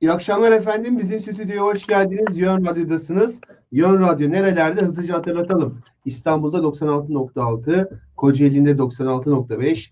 İyi akşamlar efendim. Bizim stüdyoya hoş geldiniz. Yön Radyo'dasınız. Yön Radyo nerelerde? Hızlıca hatırlatalım. İstanbul'da 96.6, Kocaeli'nde 96.5,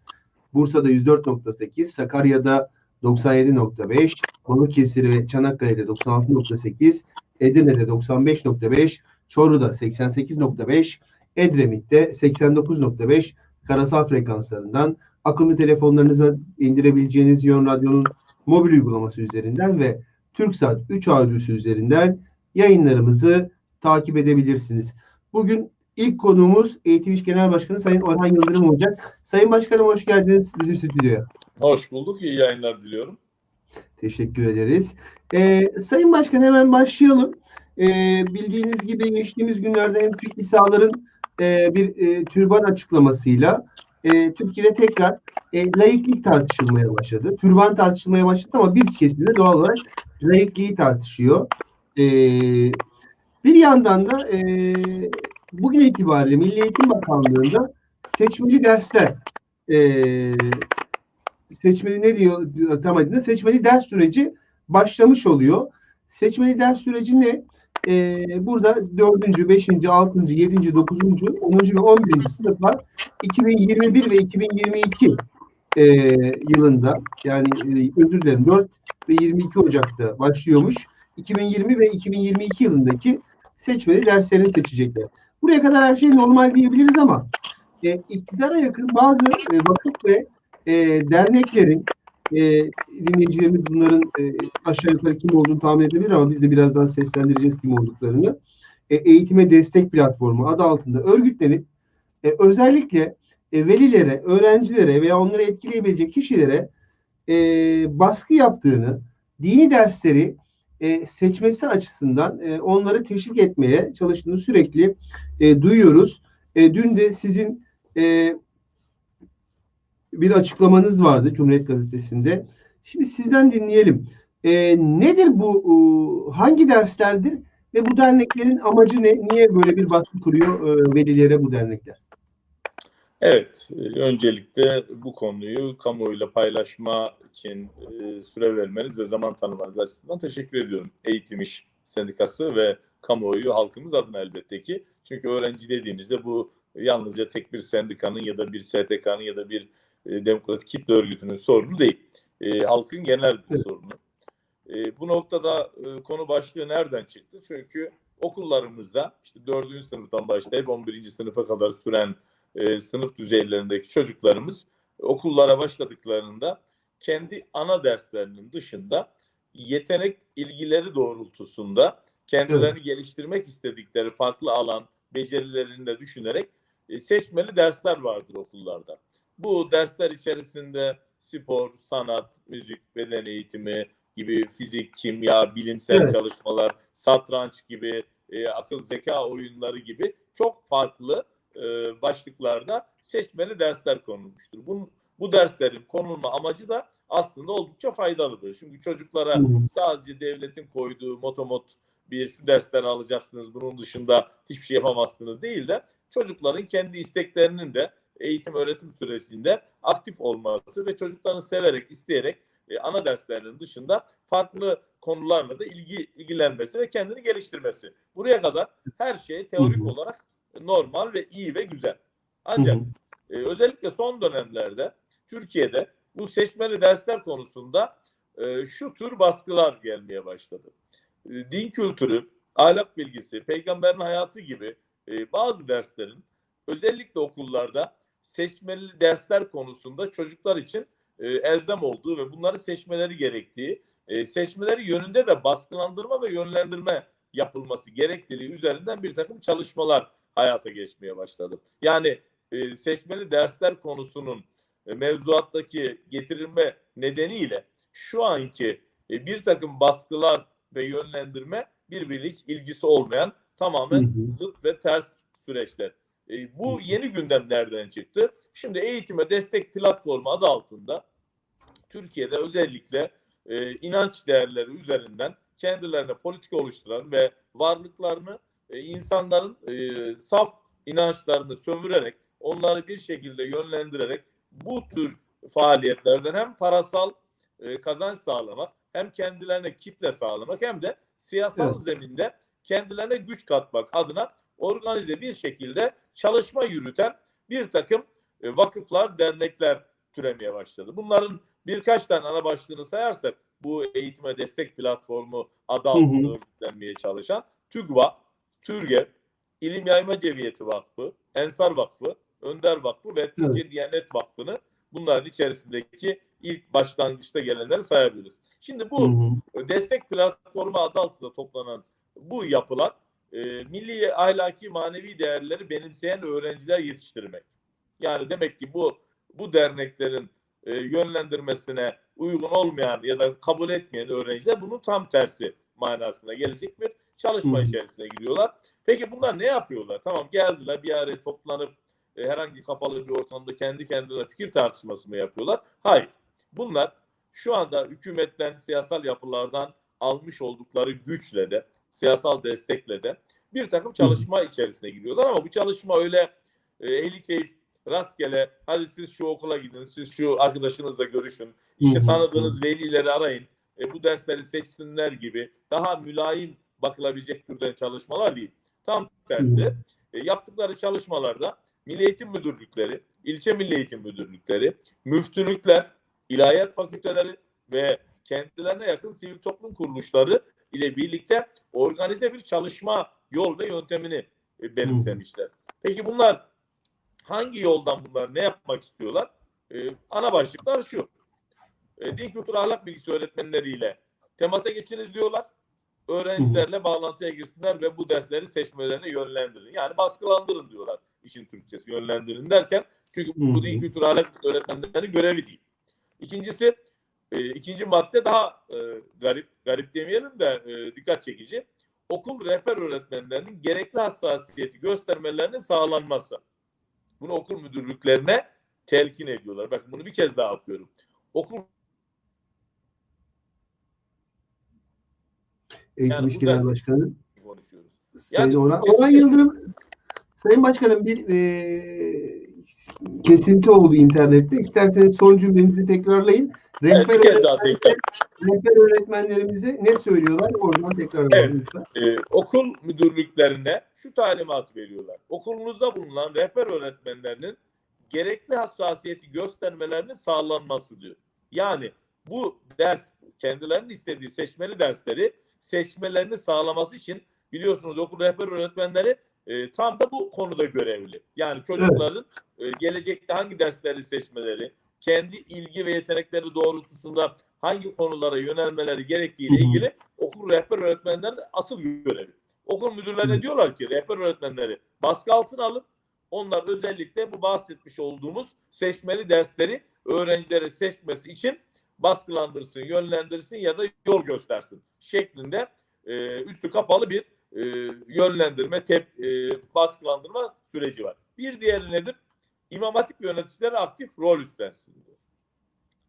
Bursa'da 104.8, Sakarya'da 97.5, Balıkesir ve Çanakkale'de 96.8, Edirne'de 95.5, Çorlu'da 88.5, Edremit'te 89.5 karasal frekanslarından akıllı telefonlarınıza indirebileceğiniz Yön Radyo'nun mobil uygulaması üzerinden ve TürkSat 3 adresi üzerinden yayınlarımızı takip edebilirsiniz. Bugün ilk konuğumuz Eğitim İş Genel Başkanı Sayın Orhan Yıldırım olacak. Sayın Başkanım hoş geldiniz bizim stüdyoya. Hoş bulduk. İyi yayınlar diliyorum. Teşekkür ederiz. Ee, Sayın Başkan hemen başlayalım. Ee, bildiğiniz gibi geçtiğimiz günlerde hem Fikri Sağlar'ın e, bir e, türban açıklamasıyla e, Türkiye'de tekrar e, laiklik tartışılmaya başladı. Türban tartışılmaya başladı ama bir kesimde doğal olarak laikliği tartışıyor. E, bir yandan da e, bugün itibariyle Milli Eğitim Bakanlığı'nda seçmeli dersler e, seçmeli ne diyor tam adına seçmeli ders süreci başlamış oluyor. Seçmeli ders süreci ne? Ee, burada 4. 5. 6. 7. 9. 10. ve 11. sınıflar 2021 ve 2022 e, yılında yani e, özür dilerim 4 ve 22 Ocak'ta başlıyormuş. 2020 ve 2022 yılındaki seçmeli derslerini seçecekler. Buraya kadar her şey normal diyebiliriz ama e, iktidara yakın bazı e, vakıf ve e, derneklerin e, dinleyicilerimiz bunların e, aşağı yukarı kim olduğunu tahmin edebilir ama biz de birazdan seslendireceğiz kim olduklarını. E, eğitime destek platformu adı altında örgütlenip e, özellikle e, velilere, öğrencilere veya onları etkileyebilecek kişilere e, baskı yaptığını, dini dersleri e, seçmesi açısından e, onları teşvik etmeye çalıştığını sürekli e, duyuyoruz. E, dün de sizin e, bir açıklamanız vardı Cumhuriyet Gazetesi'nde. Şimdi sizden dinleyelim. E, nedir bu? E, hangi derslerdir? Ve bu derneklerin amacı ne? Niye böyle bir baskı kuruyor e, velilere bu dernekler? Evet, e, öncelikle bu konuyu kamuoyuyla paylaşma için e, süre vermeniz ve zaman tanımanız açısından teşekkür ediyorum. Eğitim İş Sendikası ve kamuoyu halkımız adına elbette ki. Çünkü öğrenci dediğimizde bu yalnızca tek bir sendikanın ya da bir STK'nın ya da bir e, demokratik kitle örgütünün sorunu değil. Halkın genel bir sorunu. E, bu noktada konu başlığı nereden çıktı? Çünkü okullarımızda işte 4. sınıftan başlayıp 11. sınıfa kadar süren e, sınıf düzeylerindeki çocuklarımız okullara başladıklarında kendi ana derslerinin dışında yetenek ilgileri doğrultusunda kendilerini evet. geliştirmek istedikleri farklı alan becerilerini de düşünerek e, seçmeli dersler vardır okullarda. Bu dersler içerisinde spor, sanat, müzik, beden eğitimi gibi fizik, kimya, bilimsel evet. çalışmalar, satranç gibi, e, akıl zeka oyunları gibi çok farklı e, başlıklarda seçmeli dersler konulmuştur. Bu, bu derslerin konulma amacı da aslında oldukça faydalıdır. Çünkü çocuklara sadece devletin koyduğu motomot bir şu dersleri alacaksınız, bunun dışında hiçbir şey yapamazsınız değil de çocukların kendi isteklerinin de eğitim öğretim sürecinde aktif olması ve çocukların severek, isteyerek e, ana derslerinin dışında farklı konularla da ilgi ilgilenmesi ve kendini geliştirmesi. Buraya kadar her şey teorik olarak normal ve iyi ve güzel. Ancak e, özellikle son dönemlerde Türkiye'de bu seçmeli dersler konusunda e, şu tür baskılar gelmeye başladı. E, din kültürü, ahlak bilgisi, peygamberin hayatı gibi e, bazı derslerin özellikle okullarda seçmeli dersler konusunda çocuklar için e, elzem olduğu ve bunları seçmeleri gerektiği, e, seçmeleri yönünde de baskılandırma ve yönlendirme yapılması gerektiği üzerinden bir takım çalışmalar hayata geçmeye başladı. Yani e, seçmeli dersler konusunun e, mevzuattaki getirilme nedeniyle şu anki e, bir takım baskılar ve yönlendirme birbiriyle hiç ilgisi olmayan tamamen hı hı. zıt ve ters süreçler. E, bu yeni gündem nereden çıktı? Şimdi eğitime destek platformu adı altında Türkiye'de özellikle e, inanç değerleri üzerinden kendilerine politik oluşturan ve varlıklarını e, insanların e, saf inançlarını sömürerek onları bir şekilde yönlendirerek bu tür faaliyetlerden hem parasal e, kazanç sağlamak hem kendilerine kitle sağlamak hem de siyasal Evet. zeminde kendilerine güç katmak adına organize bir şekilde çalışma yürüten bir takım e, vakıflar, dernekler türemeye başladı. Bunların birkaç tane ana başlığını sayarsak bu eğitime destek platformu adı altında örgütlenmeye çalışan TÜGVA, TÜRGEV, İlim Yayma Cemiyeti Vakfı, Ensar Vakfı, Önder Vakfı ve Türkiye Diyanet Vakfı'nı bunların içerisindeki ilk başlangıçta gelenleri sayabiliriz. Şimdi bu Hı hı. destek platformu adı altında toplanan bu yapılar e, milli ahlaki manevi değerleri benimseyen öğrenciler yetiştirmek. Yani demek ki bu bu derneklerin e, yönlendirmesine uygun olmayan ya da kabul etmeyen öğrenciler bunun tam tersi manasına gelecek bir çalışma içerisine giriyorlar. Peki bunlar ne yapıyorlar? Tamam geldiler bir araya toplanıp e, herhangi kapalı bir ortamda kendi kendine fikir tartışması mı yapıyorlar? Hayır. Bunlar şu anda hükümetten, siyasal yapılardan almış oldukları güçle de, siyasal destekle de bir takım çalışma içerisine giriyorlar ama bu çalışma öyle e, ehli keyif, rastgele hadi siz şu okula gidin, siz şu arkadaşınızla görüşün, işte tanıdığınız velileri arayın, e, bu dersleri seçsinler gibi daha mülayim bakılabilecek türden çalışmalar değil. Tam tersi e, yaptıkları çalışmalarda Milli Eğitim Müdürlükleri, ilçe Milli Eğitim Müdürlükleri, müftülükler, ilahiyat fakülteleri ve kendilerine yakın sivil toplum kuruluşları ile birlikte organize bir çalışma yol ve yöntemini e, benimsemişler. Peki bunlar hangi yoldan bunlar ne yapmak istiyorlar? E, ana başlıklar şu. E, din kültür ahlak bilgisi öğretmenleriyle temasa geçiniz diyorlar. Öğrencilerle bağlantıya girsinler ve bu dersleri seçmelerine yönlendirin. Yani baskılandırın diyorlar işin Türkçesi yönlendirin derken. Çünkü bu din kültür ahlak öğretmenlerinin görevi değil. İkincisi e, ikinci madde daha e, garip, garip demeyelim de e, dikkat çekici. Okul rehber öğretmenlerinin gerekli hassasiyeti göstermelerinin sağlanması. Bunu okul müdürlüklerine telkin ediyorlar. Bakın bunu bir kez daha okuyorum. Okul Eğitim Yani İş Genel Başkanı konuşuyoruz. Sayın Yani Orhan. kesinlikle- Orhan Yıldırım Sayın Başkanım bir e, kesinti oldu internette. İsterseniz son cümlenizi tekrarlayın. Evet, Rehber, tekrar. rehber öğretmenlerimize ne söylüyorlar? Oradan tekrarlayın Evet. lütfen. Ee, okul müdürlüklerine şu talimat veriyorlar. Okulunuzda bulunan rehber öğretmenlerinin gerekli hassasiyeti göstermelerinin sağlanması diyor. Yani bu ders kendilerinin istediği seçmeli dersleri seçmelerini sağlaması için biliyorsunuz okul rehber öğretmenleri e, tam da bu konuda görevli. Yani çocukların e, gelecekte hangi dersleri seçmeleri, kendi ilgi ve yetenekleri doğrultusunda hangi konulara yönelmeleri gerektiğiyle ilgili okul rehber öğretmenlerinin asıl görevi. Okul müdürlerine diyorlar ki rehber öğretmenleri baskı altına alıp onlar özellikle bu bahsetmiş olduğumuz seçmeli dersleri öğrencilere seçmesi için baskılandırsın, yönlendirsin ya da yol göstersin şeklinde e, üstü kapalı bir e, yönlendirme, tep, e, baskılandırma süreci var. Bir diğeri nedir? İmam Hatip yöneticileri aktif rol üstlensin diyor.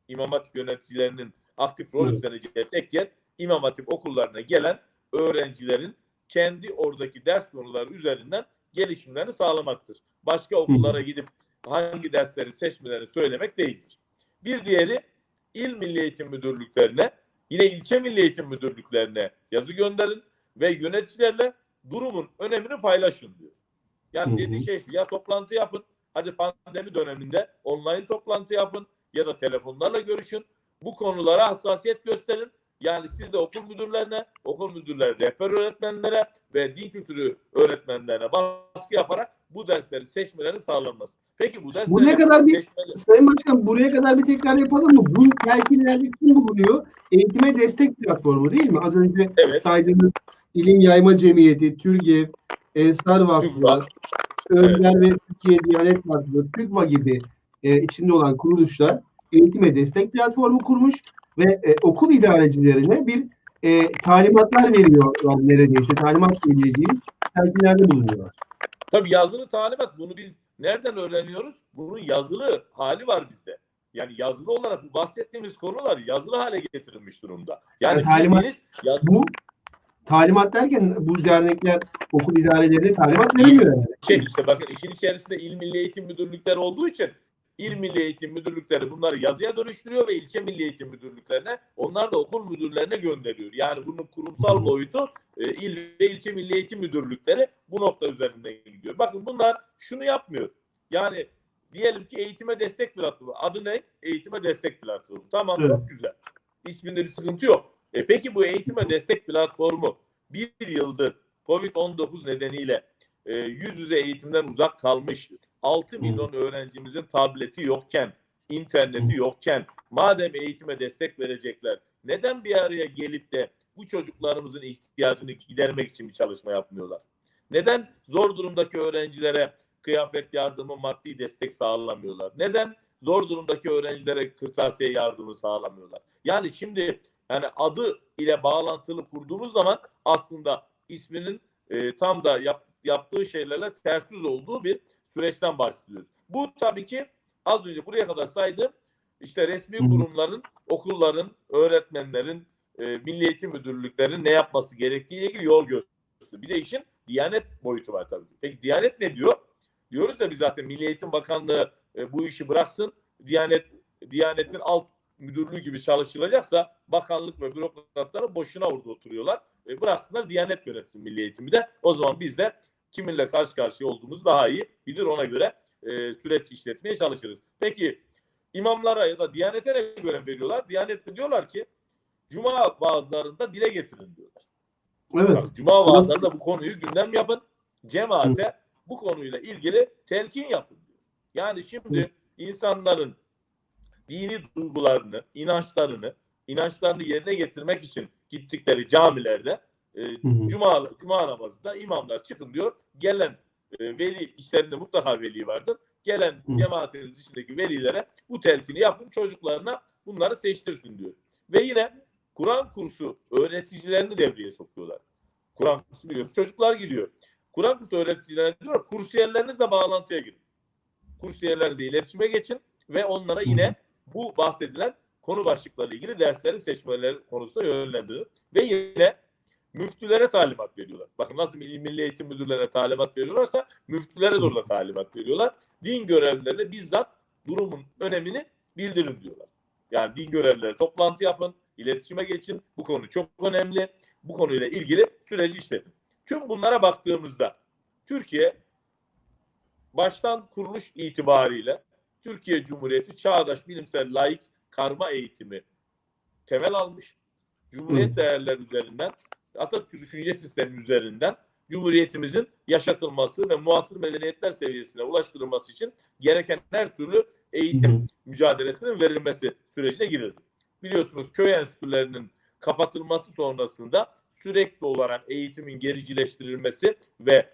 İmam Hatip yöneticilerinin aktif rol üstleneceği tek yer İmam Hatip okullarına gelen öğrencilerin kendi oradaki ders konuları üzerinden gelişimlerini sağlamaktır. Başka okullara gidip hangi dersleri seçmelerini söylemek değildir. Bir diğeri İl Milli Eğitim Müdürlüklerine, yine ilçe Milli Eğitim Müdürlüklerine yazı gönderin ve yöneticilerle durumun önemini paylaşın diyor. Yani Hı hı. dediği şey şu ya toplantı yapın, hadi pandemi döneminde online toplantı yapın ya da telefonlarla görüşün. Bu konulara hassasiyet gösterin. Yani siz de okul müdürlerine, okul müdürleri rehber öğretmenlere ve din kültürü öğretmenlerine baskı yaparak bu dersleri seçmelerini sağlanması. Peki bu dersleri Bu ne kadar bir- seçmeleri- Sayın Başkan buraya kadar bir tekrar yapalım mı? Bu telkinlerde kim bulunuyor? Eğitime destek platformu değil mi? Az önce Evet. saydığınız İlim Yayma Cemiyeti, TÜRGEV, Ensar Vakfılar, Önder ve Türkiye Diyanet Vakfı, TÜGVA gibi e, içinde olan kuruluşlar eğitime destek platformu kurmuş ve e, okul idarecilerine bir e, talimatlar veriyorlar neredeyse. Talimat diyebileceğimiz telkinlerde bulunuyorlar. Tabii yazılı talimat bunu biz nereden öğreniyoruz? Bunun yazılı hali var bizde. Yani yazılı olarak bu bahsettiğimiz konular yazılı hale getirilmiş durumda. Yani, Yani talimat- bildiğiniz yaz- Bu talimat derken bu dernekler okul idarelerine talimat veremiyor yani. şey işte bakın işin içerisinde İl Milli Eğitim Müdürlükleri olduğu için İl Milli Eğitim Müdürlükleri bunları yazıya dönüştürüyor ve ilçe Milli Eğitim Müdürlüklerine onlar da okul müdürlerine gönderiyor. Yani bunun kurumsal boyutu e, il ve ilçe Milli Eğitim Müdürlükleri bu nokta üzerinden gidiyor. Bakın bunlar şunu yapmıyor. Yani diyelim ki eğitime destek platformu. Adı ne? Eğitime destek platformu. Tamam Evet. çok güzel. İsminde bir sıkıntı yok. E peki bu eğitime destek platformu bir yıldır Covid-19 nedeniyle e, yüz yüze eğitimden uzak kalmış 6 milyon öğrencimizin tableti yokken, interneti yokken madem eğitime destek verecekler neden bir araya gelip de bu çocuklarımızın ihtiyacını gidermek için bir çalışma yapmıyorlar? Neden zor durumdaki öğrencilere kıyafet yardımı, maddi destek sağlamıyorlar? Neden zor durumdaki öğrencilere kırtasiye yardımı sağlamıyorlar? Yani şimdi yani adı ile bağlantılı kurduğumuz zaman aslında isminin e, tam da yap, yaptığı şeylerle ters yüz olduğu bir süreçten bahsediyoruz. Bu tabii ki az önce buraya kadar saydığım işte resmi kurumların, okulların, öğretmenlerin, e, milli eğitim müdürlüklerinin ne yapması gerektiğiyle ilgili yol gösteriyor. Bir de işin Diyanet boyutu var tabii. Peki Diyanet ne diyor? Diyoruz ya biz zaten Milli Eğitim Bakanlığı e, bu işi bıraksın. Diyanet Diyanet'in alt müdürlüğü gibi çalışılacaksa bakanlık ve bürokratları boşuna orada oturuyorlar. E, bıraksınlar Diyanet yönetsin milli eğitimi de. O zaman biz de kiminle karşı karşıya olduğumuzu daha iyi bilir ona göre e, süreç işletmeye çalışırız. Peki imamlara ya da Diyanet'e ne görev veriyorlar? Diyanet'te diyorlar ki Cuma vaazlarında dile getirin diyorlar. Evet. Bak, Cuma vaazlarında bu konuyu gündem yapın. Cemaate bu konuyla ilgili telkin yapın diyor. Yani şimdi insanların dini duygularını, inançlarını, inançlarını yerine getirmek için gittikleri camilerde e, Hı hı. Cuma, Cuma namazında imamlar çıkın diyor. Gelen e, veli, işlerinde mutlaka veli vardır. Gelen Hı. cemaatiniz içindeki velilere bu telkini yapın. Çocuklarına bunları seçtirsin diyor. Ve yine Kur'an kursu öğreticilerini devreye sokuyorlar. Kur'an kursu biliyorsun çocuklar gidiyor. Kur'an kursu öğreticilerine diyor kursiyerlerinizle bağlantıya girin. Kursiyerlerinizle iletişime geçin ve onlara yine bu bahsedilen konu başlıklarıyla ilgili dersleri seçmeleri konusunda yönlendirin. Ve yine müftülere talimat veriyorlar. Bakın nasıl Milli, Eğitim Müdürlerine talimat veriyorlarsa müftülere de orada talimat veriyorlar. Din görevlilerine bizzat durumun önemini bildirin diyorlar. Yani din görevlileri toplantı yapın, iletişime geçin. Bu konu çok önemli. Bu konuyla ilgili süreci işletin. Tüm bunlara baktığımızda Türkiye baştan kuruluş itibariyle Türkiye Cumhuriyeti çağdaş bilimsel layık karma eğitimi temel almış. Cumhuriyet Hı. değerleri üzerinden Atatürk düşünce sistemi üzerinden Cumhuriyetimizin yaşatılması ve muasır medeniyetler seviyesine ulaştırılması için gereken her türlü eğitim Hı hı. mücadelesinin verilmesi sürecine girildi. Biliyorsunuz köy enstitülerinin kapatılması sonrasında sürekli olarak eğitimin gericileştirilmesi ve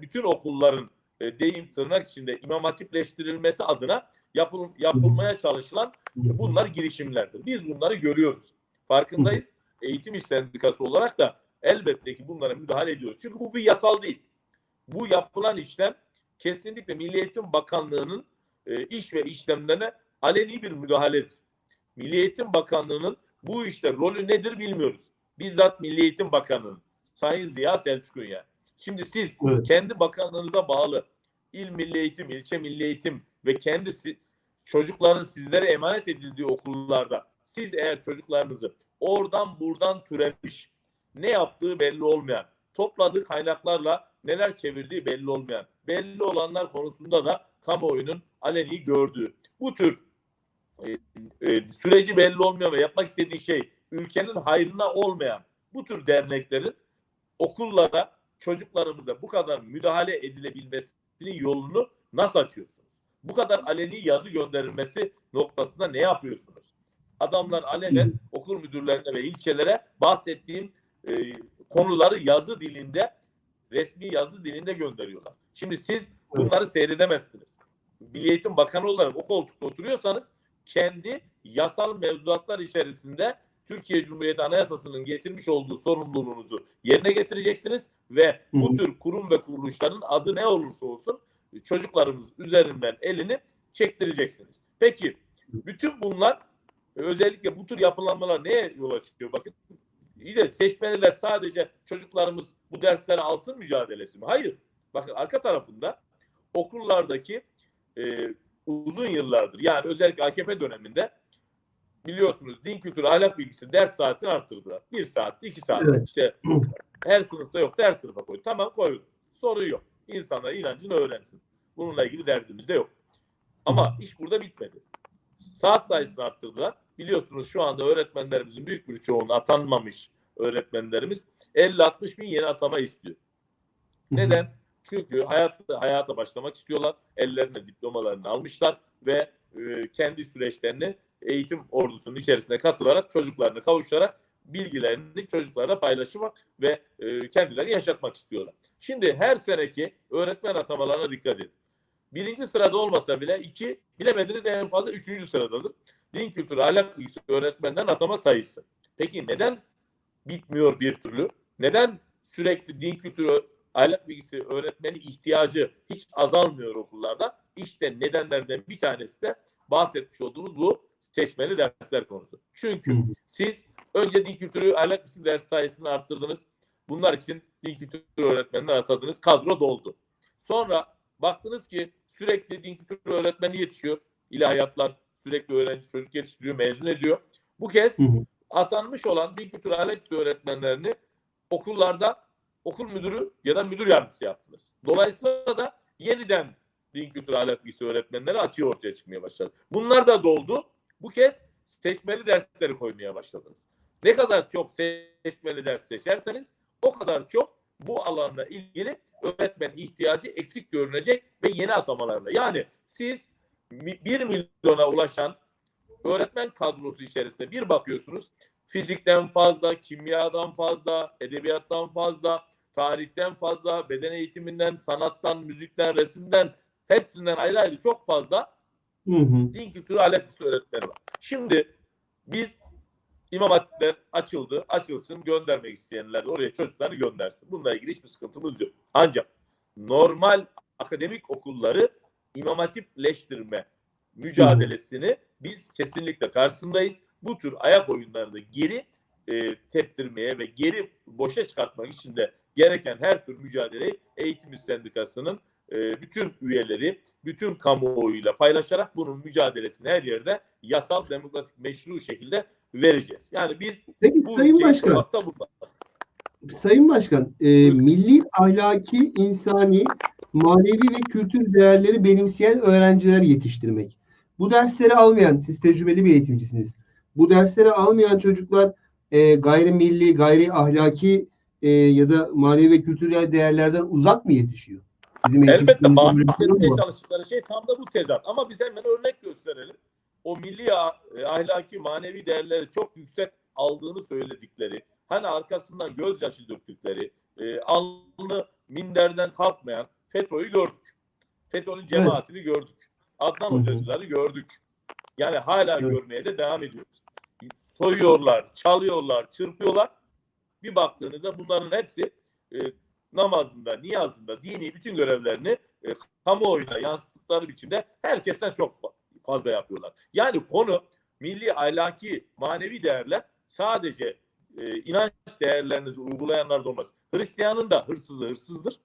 bütün okulların e, deyim tırnak içinde imam hatipleştirilmesi adına yapıl, yapılmaya çalışılan bunlar girişimlerdir. Biz bunları görüyoruz. Farkındayız. Eğitim İş Sendikası olarak da elbette ki bunlara müdahale ediyoruz. Çünkü bu bir yasal değil. Bu yapılan işlem kesinlikle Milli Eğitim Bakanlığı'nın e, iş ve işlemlerine aleni bir müdahaledir. Milli Eğitim Bakanlığı'nın bu işte rolü nedir bilmiyoruz. Bizzat Milli Eğitim Bakanı'nın Sayın Ziya Selçuk'un yani. Şimdi siz Evet. kendi bakanlığınıza bağlı il milli eğitim, ilçe milli eğitim ve kendisi çocukların sizlere emanet edildiği okullarda siz eğer çocuklarınızı oradan buradan türemiş, ne yaptığı belli olmayan, topladığı kaynaklarla neler çevirdiği belli olmayan, belli olanlar konusunda da kamuoyunun aleni gördüğü bu tür e, e, süreci belli olmayan ve yapmak istediği şey ülkenin hayrına olmayan bu tür derneklerin okullara çocuklarımıza bu kadar müdahale edilebilmesinin yolunu nasıl açıyorsunuz? Bu kadar aleni yazı gönderilmesi noktasında ne yapıyorsunuz? Adamlar alenen okul müdürlerine ve ilçelere bahsettiğim e, konuları yazı dilinde, resmi yazı dilinde gönderiyorlar. Şimdi siz bunları seyredemezsiniz. Milli Eğitim Bakanı olarak o koltukta oturuyorsanız kendi yasal mevzuatlar içerisinde Türkiye Cumhuriyeti Anayasası'nın getirmiş olduğu sorumluluğunuzu yerine getireceksiniz ve bu tür kurum ve kuruluşların adı ne olursa olsun çocuklarımız üzerinden elini çektireceksiniz. Peki bütün bunlar özellikle bu tür yapılanmalar neye yol açıyor? Bakın iyi de seçmeliler sadece çocuklarımız bu dersleri alsın mücadelesi mi? Hayır. Bakın arka tarafında okullardaki e, uzun yıllardır yani özellikle AKP döneminde biliyorsunuz din kültürü ahlak bilgisi ders saatini arttırdılar. Bir saat, iki saat. Evet. İşte her sınıfta yok, her sınıfa koy. Tamam koy. Sorun yok. İnsanlar inancını öğrensin. Bununla ilgili derdimiz de yok. Ama iş burada bitmedi. Saat sayısını arttırdılar. Biliyorsunuz şu anda öğretmenlerimizin büyük bir çoğunu atanmamış öğretmenlerimiz 50-60 bin yeni atama istiyor. Neden? Çünkü hayatta, hayata başlamak istiyorlar. Ellerine diplomalarını almışlar ve e, kendi süreçlerini eğitim ordusunun içerisine katılarak çocuklarını kavuşarak bilgilerini çocuklarla paylaşmak ve e, kendileri yaşatmak istiyorlar. Şimdi her seneki öğretmen atamalarına dikkat edin. Birinci sırada olmasa bile iki, bilemediniz en fazla üçüncü sıradadır. Din kültürü ahlak bilgisi öğretmenden atama sayısı. Peki neden bitmiyor bir türlü? Neden sürekli din kültürü ahlak bilgisi öğretmeni ihtiyacı hiç azalmıyor okullarda? İşte nedenlerden bir tanesi de bahsetmiş olduğumuz bu seçmeli dersler konusu. Çünkü Hı siz önce din kültürü ahlak bilgisi ders sayısını arttırdınız. Bunlar için din kültürü öğretmenler atadınız. Kadro doldu. Sonra baktınız ki sürekli din kültürü öğretmeni yetişiyor. İlahiyatlar sürekli öğrenci çocuk yetiştiriyor, mezun ediyor. Bu kez Hı hı. Atanmış olan din ahlak bilgisi öğretmenlerini okullarda okul müdürü ya da müdür yardımcısı yaptınız. Dolayısıyla da yeniden din ahlak bilgisi öğretmenleri açığı ortaya çıkmaya başladı. Bunlar da doldu. Bu kez seçmeli dersleri koymaya başladınız. Ne kadar çok seçmeli ders seçerseniz o kadar çok bu alanla ilgili öğretmen ihtiyacı eksik görünecek ve yeni atamalarla. Yani siz 1 milyona ulaşan öğretmen kadrosu içerisinde bir bakıyorsunuz fizikten fazla, kimyadan fazla, edebiyattan fazla, tarihten fazla, beden eğitiminden, sanattan, müzikten, resimden hepsinden ayrı ayrı çok fazla Hı hı. din kültürü ahlak öğretmeni var. Şimdi biz İmam Hatipler açıldı, açılsın, göndermek isteyenler oraya çocuklarını göndersin. Bununla ilgili hiçbir sıkıntımız yok. Ancak normal akademik okulları İmam Hatipleştirme mücadelesini biz kesinlikle karşısındayız. Bu tür ayak oyunlarını geri e, teptirmeye ve geri boşa çıkartmak için de gereken her tür mücadeleyi Eğitim Sendikası'nın e, bütün üyeleri, bütün kamuoyuyla paylaşarak bunun mücadelesini her yerde yasal, demokratik, meşru şekilde vereceğiz. Yani biz Peki bu Sayın Başkan. Sayın Başkan, e, milli ahlaki, insani, manevi ve kültür değerleri benimseyen öğrenciler yetiştirmek. Bu dersleri almayan, siz tecrübeli bir eğitimcisiniz. Bu dersleri almayan çocuklar e, gayrimilli, gayri ahlaki e, ya da manevi ve kültürel değerlerden uzak mı yetişiyor? Bizim Elbette bahsetmeye çalıştıkları şey tam da bu tezat. Ama biz hemen örnek gösterelim. O milli e, ahlaki manevi değerleri çok yüksek aldığını söyledikleri, hani arkasından gözyaşı döktükleri, e, alnı minderden kalkmayan FETÖ'yü gördük. FETÖ'nün cemaatini gördük. Adnan hocacıları gördük. Yani hala Evet. görmeye de devam ediyoruz. Soyuyorlar, çalıyorlar, çırpıyorlar. Bir baktığınızda bunların hepsi e, namazında, niyazında, dini bütün görevlerini e, kamuoyuna yansıttıkları biçimde herkesten çok fa- fazla yapıyorlar. Yani konu milli ahlaki manevi değerler sadece e, inanç değerlerinizi uygulayanlarda olmaz. Hristiyanın da hırsızı hırsızdır.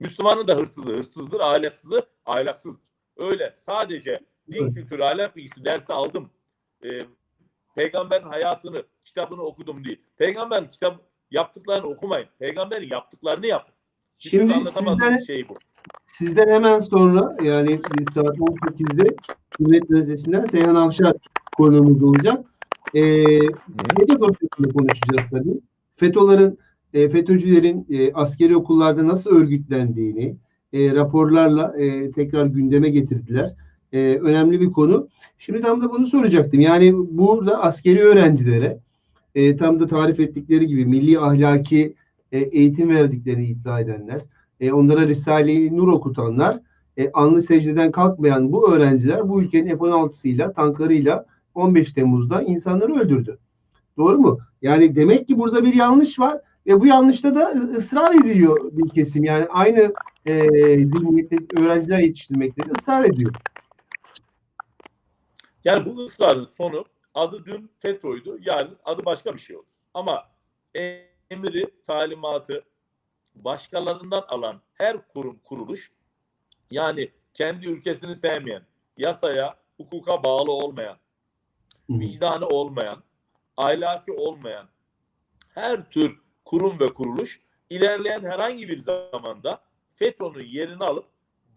Müslümanın da hırsızı hırsızdır. Ahlaksızı ahlaksızdır. Öyle sadece din kültürü ahlak bilgisi dersi aldım. E, peygamberin hayatını, kitabını okudum değil. Peygamberin kitap yaptıklarını okumayın. Peygamberin yaptıklarını yapın. Şimdi sizden, şey bu. sizden hemen sonra yani saat 18'de Cumhuriyet Gazetesi'nden Seyhan Avşar konuğumuz olacak. Ee, FETÖ dosyasını konuşacağız tabii. FETÖ'lerin, e, FETÖ'cülerin e, askeri okullarda nasıl örgütlendiğini e, raporlarla e, tekrar gündeme getirdiler. E, önemli bir konu. Şimdi tam da bunu soracaktım. Yani burada askeri öğrencilere e, tam da tarif ettikleri gibi milli ahlaki e, eğitim verdiklerini iddia edenler, e, onlara Risale-i Nur okutanlar, e, anlı secdeden kalkmayan bu öğrenciler bu ülkenin F-16'sıyla, tanklarıyla 15 Temmuz'da insanları öldürdü. Doğru mu? Yani demek ki burada bir yanlış var ve bu yanlışta da ısrar ediyor bir kesim. Yani aynı e, zihniyette öğrenciler yetiştirmekte ısrar ediyor. Yani bu ısrarın sonu adı dün FETÖ'ydü, yarın adı başka bir şey olur. Ama emri, talimatı başkalarından alan her kurum, kuruluş yani kendi ülkesini sevmeyen, yasaya, hukuka bağlı olmayan, vicdanı olmayan, ahlaki olmayan her tür kurum ve kuruluş ilerleyen herhangi bir zamanda FETÖ'nün yerini alıp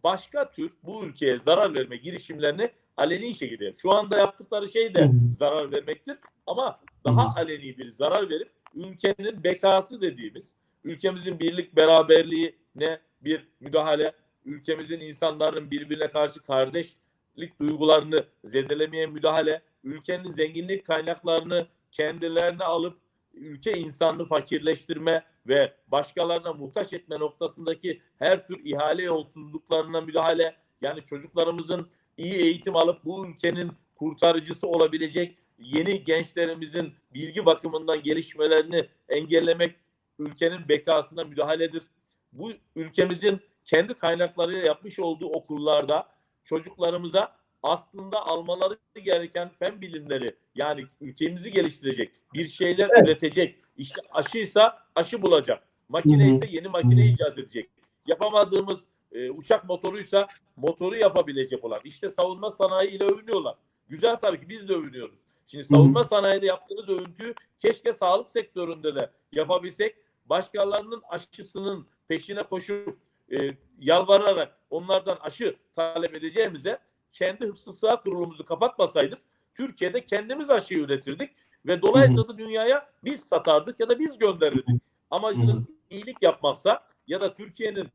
başka tür bu ülkeye zarar verme girişimlerini aleni şekilde şu anda yaptıkları şey de zarar vermektir ama daha aleni bir zarar verip ülkenin bekası dediğimiz ülkemizin birlik beraberliğine bir müdahale, ülkemizin insanların birbirine karşı kardeşlik duygularını zedelemeyen müdahale, ülkenin zenginlik kaynaklarını kendilerine alıp ülke insanını fakirleştirme ve başkalarına muhtaç etme noktasındaki her tür ihale yolsuzluklarına müdahale, yani çocuklarımızın iyi eğitim alıp bu ülkenin kurtarıcısı olabilecek yeni gençlerimizin bilgi bakımından gelişmelerini engellemek ülkenin bekasına müdahaledir. Bu ülkemizin kendi kaynaklarıyla yapmış olduğu okullarda çocuklarımıza aslında almaları gereken fen bilimleri yani ülkemizi geliştirecek bir şeyler Evet. üretecek. İşte aşıysa aşı bulacak. Makine ise yeni makine icat edecek. Yapamadığımız e, uçak motoruysa motoru yapabilecek olan. İşte savunma sanayi ile övünüyorlar. Güzel tabii ki biz de övünüyoruz. Şimdi savunma sanayide yaptığınız övüntüyü keşke sağlık sektöründe de yapabilsek. Başkalarının aşısının peşine koşup e, yalvararak onlardan aşı talep edeceğimize kendi hıfzı sağ kurulumuzu kapatmasaydık Türkiye'de kendimiz aşı üretirdik ve dolayısıyla da dünyaya biz satardık ya da biz gönderirdik. Amacınız iyilik yapmaksa ya da Türkiye'nin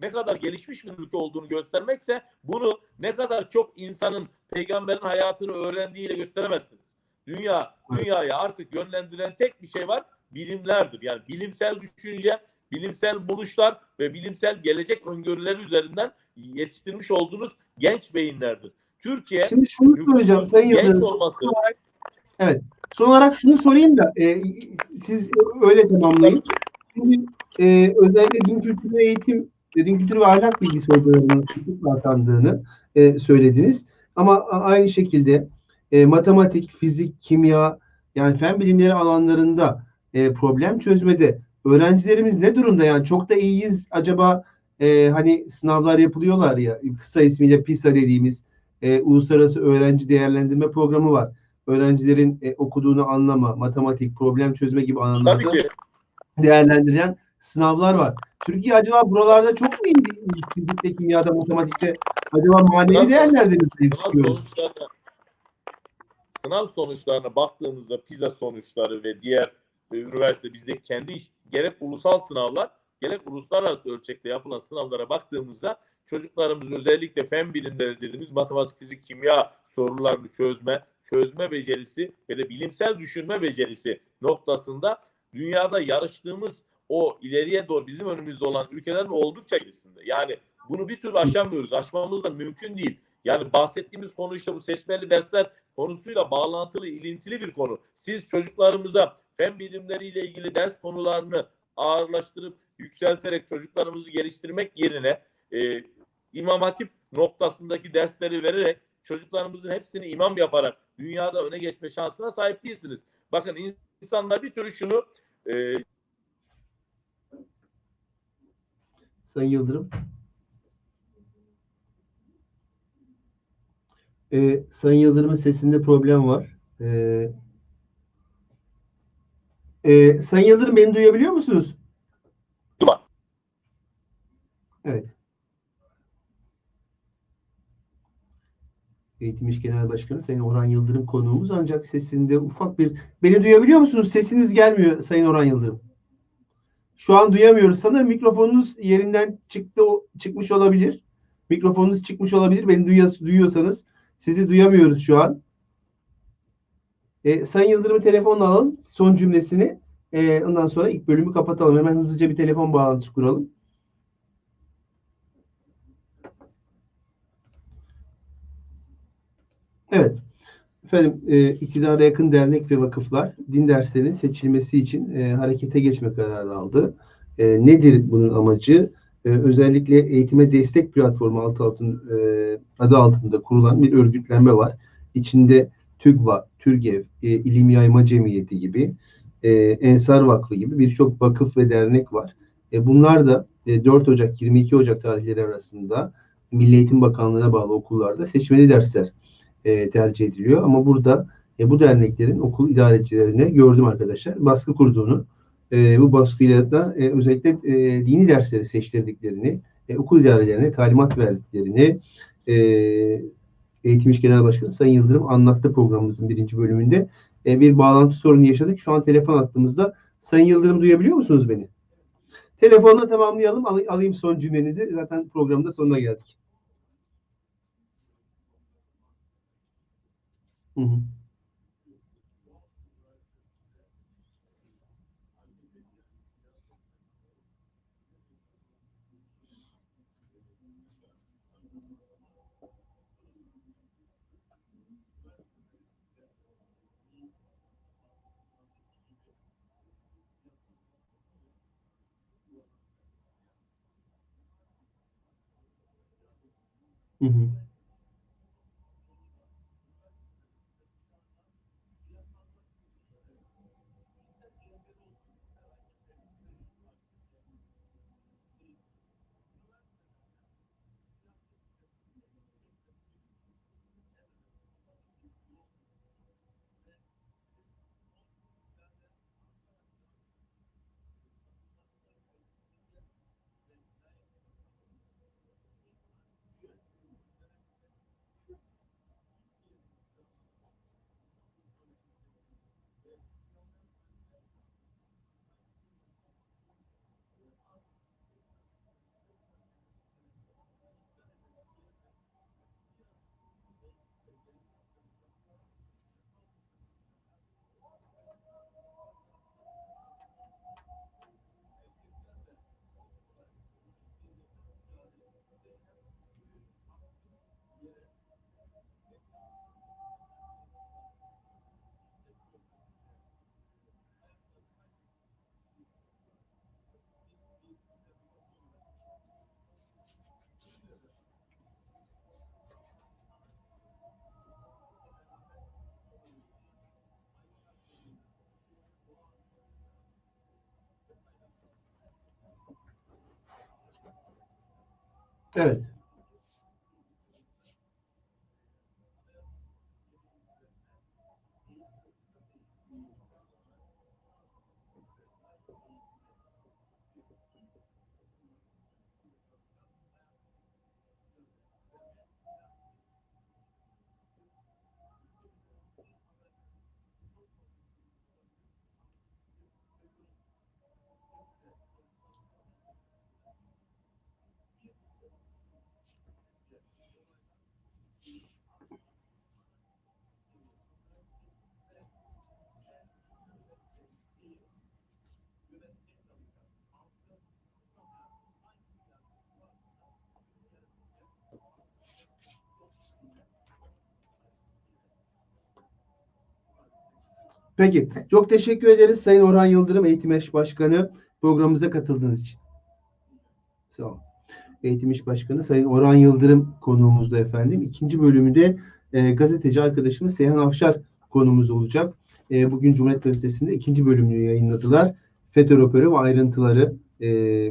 ne kadar gelişmiş bir ülke olduğunu göstermekse bunu ne kadar çok insanın peygamberin hayatını öğrendiğiyle gösteremezsiniz. Dünya dünyaya artık yönlendiren tek bir şey var. Bilimlerdir. Yani bilimsel düşünce, bilimsel buluşlar ve bilimsel gelecek öngörüleri üzerinden yetiştirmiş olduğunuz genç beyinlerdir. Türkiye Şimdi şunu soracağım Sayın Yıldırım. olması Son olarak şunu sorayım da e, siz öyle tamamlayın. Şimdi e, özellikle din kültürü eğitim, din kültürü ve ahlak bilgisi hocalarının atandığını e, söylediniz. Ama aynı şekilde e, matematik, fizik, kimya yani fen bilimleri alanlarında e, problem çözmede öğrencilerimiz ne durumda yani çok da iyiyiz acaba e, hani sınavlar yapılıyorlar ya kısa ismiyle PISA dediğimiz e, uluslararası öğrenci değerlendirme programı var. Öğrencilerin e, okuduğunu anlama, matematik, problem çözme gibi alanlarda değerlendiren sınavlar var. Türkiye acaba buralarda çok mu iyi fizikte, kimyada, matematikte acaba manevi değerlerde mi çıkıyoruz? sonuçlarına sınav sonuçlarına baktığımızda PISA sonuçları ve diğer e, üniversite bizde kendi iş- gerek ulusal sınavlar gerek uluslararası ölçekte yapılan sınavlara baktığımızda çocuklarımız özellikle fen bilimleri dediğimiz matematik, fizik, kimya sorularını çözme, çözme becerisi ve de bilimsel düşünme becerisi noktasında dünyada yarıştığımız o ileriye doğru bizim önümüzde olan ülkelerin oldukça gerisinde. Yani bunu bir türlü aşamıyoruz. Aşmamız da mümkün değil. Yani bahsettiğimiz konu işte bu seçmeli dersler konusuyla bağlantılı, ilintili bir konu. Siz çocuklarımıza fen bilimleriyle ilgili ders konularını ağırlaştırıp yükselterek çocuklarımızı geliştirmek yerine e, İmam Hatip noktasındaki dersleri vererek çocuklarımızın hepsini imam yaparak dünyada öne geçme şansına sahip değilsiniz. Bakın insanlar bir türlü şunu e, Sayın Yıldırım. Ee, Sayın Yıldırım'ın sesinde problem var. Ee, e, Sayın Yıldırım beni duyabiliyor musunuz? Duyma. Evet. Eğitim İş Genel Başkanı Sayın Orhan Yıldırım konuğumuz ancak sesinde ufak bir... Beni duyabiliyor musunuz? Sesiniz gelmiyor Sayın Orhan Yıldırım. Şu an duyamıyoruz. Sanırım mikrofonunuz yerinden çıktı, çıkmış olabilir. Mikrofonunuz çıkmış olabilir. Beni duyuyor- duyuyorsanız sizi duyamıyoruz şu an. E, Sayın Yıldırım'ı telefonla alalım. Son cümlesini. E, ondan sonra ilk bölümü kapatalım. Hemen hızlıca bir telefon bağlantısı kuralım. Evet. Efendim e, iktidara yakın dernek ve vakıflar din derslerinin seçilmesi için e, harekete geçme kararı aldı. E, nedir bunun amacı? E, özellikle eğitime destek platformu altı altın, e, adı altında kurulan bir örgütlenme var. İçinde TÜGVA, TÜRGEV, e, İlim Yayma Cemiyeti gibi, e, Ensar Vakfı gibi birçok vakıf ve dernek var. E, bunlar da e, 4 Ocak 22 Ocak tarihleri arasında Milli Eğitim Bakanlığı'na bağlı okullarda seçmeli dersler e, tercih ediliyor. Ama burada e, bu derneklerin okul idarecilerine gördüm arkadaşlar baskı kurduğunu, e, bu baskıyla da e, özellikle e, dini dersleri seçtirdiklerini, e, okul idarelerine talimat verdiklerini e, Eğitim İş Genel Başkanı Sayın Yıldırım anlattı programımızın birinci bölümünde. E, bir bağlantı sorunu yaşadık. Şu an telefon attığımızda Sayın Yıldırım duyabiliyor musunuz beni? Telefonla tamamlayalım. Al- alayım son cümlenizi. Zaten programda sonuna geldik. Hı hı. Evet. Peki. Çok teşekkür ederiz Sayın Orhan Yıldırım Eğitim Eş Başkanı programımıza katıldığınız için. Sağ olun. Eğitim İş Başkanı Sayın Orhan Yıldırım konuğumuzda efendim. İkinci bölümünde e, gazeteci arkadaşımız Seyhan Afşar konumuz olacak. E, bugün Cumhuriyet Gazetesi'nde ikinci bölümünü yayınladılar. FETÖ raporu ve ayrıntıları e,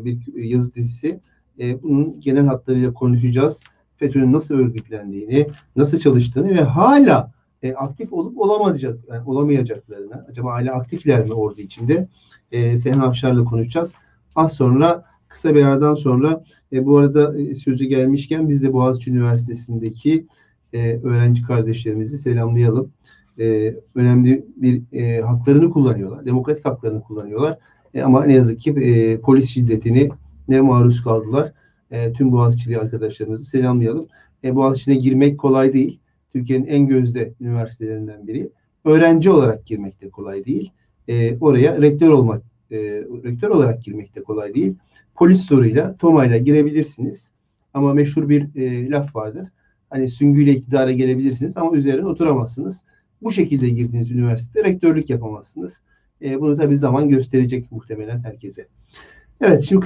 bir yazı dizisi. E, bunun genel hatlarıyla konuşacağız. FETÖ'nün nasıl örgütlendiğini, nasıl çalıştığını ve hala e, aktif olup olamayacak, yani olamayacaklarını, acaba hala aktifler mi ordu içinde? E, Seyhan Afşar'la konuşacağız. Az sonra kısa bir aradan sonra e, bu arada e, sözü gelmişken biz de Boğaziçi Üniversitesi'ndeki e, öğrenci kardeşlerimizi selamlayalım. E, önemli bir e, haklarını kullanıyorlar. Demokratik haklarını kullanıyorlar. E, ama ne yazık ki e, polis şiddetini ne maruz kaldılar. E, tüm Boğaziçi'li arkadaşlarımızı selamlayalım. E, Boğaziçi'ne girmek kolay değil. Türkiye'nin en gözde üniversitelerinden biri. Öğrenci olarak girmek de kolay değil. E, oraya rektör olmak, e, rektör olarak girmek de kolay değil. Polis soruyla, TOMA'yla girebilirsiniz. Ama meşhur bir e, laf vardır. Hani süngüyle iktidara gelebilirsiniz ama üzerine oturamazsınız. Bu şekilde girdiğiniz üniversitede rektörlük yapamazsınız. E, bunu tabii zaman gösterecek muhtemelen herkese. Evet, şimdi